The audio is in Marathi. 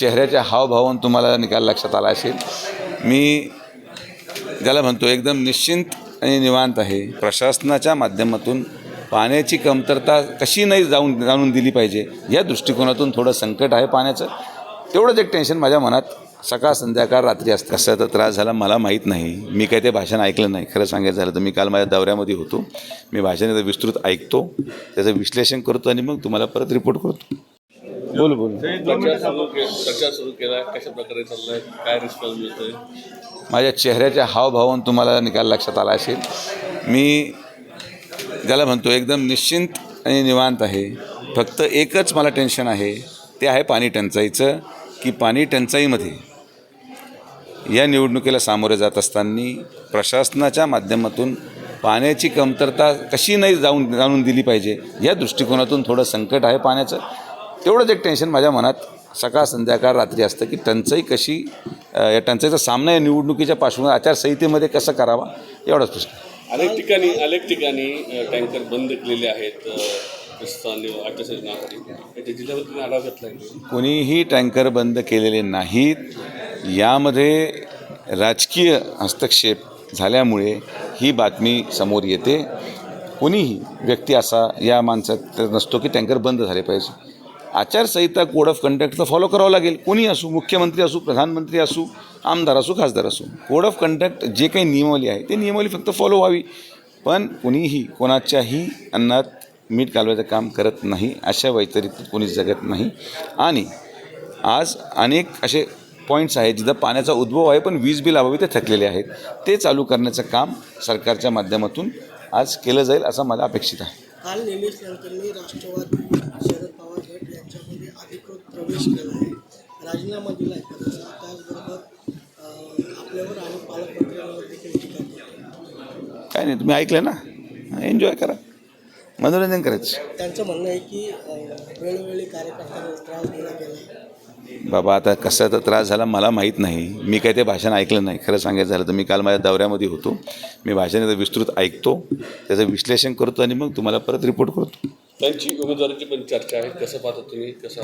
चेहऱ्याच्या हावभावान तुम्हाला निकाल लक्षात आला असेल. मी ज्याला म्हणतो एकदम निश्चिंत आणि निवांत आहे. प्रशासनाच्या माध्यमातून पाण्याची कमतरता कशी नाही जाऊन जाणून दिली पाहिजे या दृष्टिकोनातून थोडं संकट आहे पाण्याचं. तेवढंच एक टेन्शन माझ्या मनात सकाळ संध्याकाळ रात्री असतं. कशाचा त्रास झाला मला माहीत नाही. मी काही ते भाषण ऐकलं नाही. खरं सांगायचं झालं तर मी काल माझ्या दौऱ्यामध्ये होतो. मी भाषण विस्तृत ऐकतो त्याचं विश्लेषण करतो आणि मग तुम्हाला परत रिपोर्ट करतो. बोल बोल. प्रचार सुरू के प्रचार सुरू केला? कशा प्रकारे चाललाय? काय रिस्पॉन्स मिळतोय माझ्या चेहऱ्याच्या हावभावावरून तुम्हाला निकाल लक्षात आला असेल. मी ज्याला म्हणतो एकदम निश्चिंत आणि निवांत आहे. फक्त एकच मला टेन्शन आहे ते आहे पाणी टंचाईचं की पाणी टंचाईमध्ये या निवडणुकीला सामोरे जात असताना प्रशासनाच्या माध्यमातून पाण्याची कमतरता कशी नाही जाऊन जाणून दिली पाहिजे? या दृष्टिकोनातून थोडं संकट आहे पाण्याचं. तेवढंच एक टेन्शन माझ्या मनात. सकाळ संध्याकाळ रात्री असतं की टंचाई कशी या टंचाईचा सामना या निवडणुकीच्या पार्श्वभूमीवर आचारसंहितेमध्ये कसा करावा एवढाच प्रश्न. अनेक ठिकाणी अनेक ठिकाणी टँकर बंद केलेले आहेत कोणीही टँकर बंद केलेले नाहीत. यामध्ये राजकीय हस्तक्षेप झाल्यामुळे ही बातमी समोर येते. कोणीही व्यक्ती असा या माणसात नसतो की टँकर बंद झाले पाहिजे. आचारसंहिता कोड ऑफ कंडक्टचं फॉलो करावं लागेल. कोणी असू मुख्यमंत्री असू प्रधानमंत्री असू आमदार असू खासदार असू. कोड ऑफ कंडक्ट जे काही नियमावली आहे ते नियमावली फक्त फॉलो व्हावी. पण कुणीही कोणाच्याही अन्नात मीठ घालवायचं काम करत नाही अशा वैतरित कोणी जगत नाही. आणि आज अनेक असे पॉईंट्स आहेत जिथं पाण्याचा उद्भव आहे पण वीज बिल अभावी ते थकलेले आहेत. ते चालू करण्याचं काम सरकारच्या माध्यमातून आज केलं जाईल असं मला अपेक्षित आहे. काल राष्ट्रवादी गट यांच्यामध्ये अधिकृत प्रवेश केला आहे. राजीनामा दिला आहे. त्याचबरोबर आपल्यावर आणि पालकमंत्र्यांवर देखील टीका काय नाही तुम्ही ऐकलं ना? एन्जॉय करा. मनोरंजन करायचं त्यांचं म्हणणं आहे की वेळोवेळी कार्यकर्त्यांना त्रास दिला गेला बाबा आता कशाचा त्रास झाला मला माहीत नाही. मी काही ते भाषण ऐकलं नाही. खरं सांगायचं झालं तर मी काल माझ्या दौऱ्यामध्ये होतो. मी भाषण विस्तृत ऐकतो त्याचं विश्लेषण करतो आणि मग तुम्हाला परत रिपोर्ट करतो. त्यांची उमेदवाराची पण चर्चा आहे. कसं पाहता तुम्ही? कसं